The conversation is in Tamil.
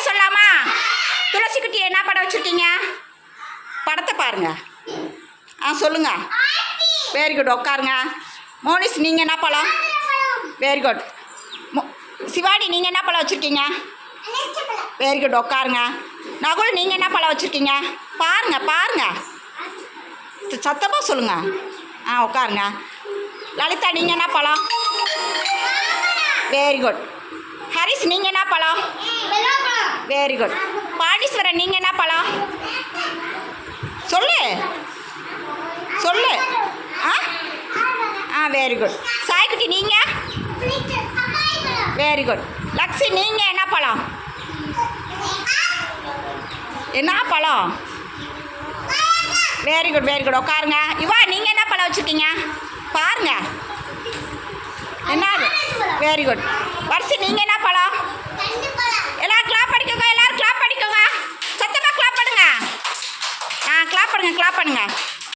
பேர் சொல்லாமா? துளசிக்குட்டி என்ன படம் வச்சுருக்கீங்க? படத்தை பாருங்க. ஆ சொல்லுங்க. வெரி குட் உட்காருங்க. மோனிஸ் நீங்கள் என்ன பழம் வெரி குட் சிவாடி நீங்கள் என்ன பழம் வச்சுருக்கீங்க? வெரி குட் உட்காருங்க. நகுல் நீங்கள் என்ன பழம் வச்சுருக்கீங்க? பாருங்க பாருங்க. சத்தமாக சொல்லுங்க. ஆ உட்காருங்க. லலிதா நீங்கள் என்ன பழம் வெரி குட் ஹரிஸ் நீங்கள் என்ன பழம் வெரி குட் பாண்டீஸ்வரன் நீங்கள் என்ன பழம்? சொல்லு. சொல்லு. ஆ? ஆ வெரி குட் சாய்க்குட்டி நீங்கள் வெரி குட் லக்ஸி நீங்கள் என்ன பழம்? என்ன பழம்? வெரி குட் வெரி குட் உட்காருங்க. இவா நீங்கள் என்ன பழம் வச்சுருக்கீங்க? பாருங்க. என்னது வெரி குட் வர்ஷி நீங்கள் என்ன பழம்? கிளாப் பண்ணுங்க கிளாப் பண்ணுங்க.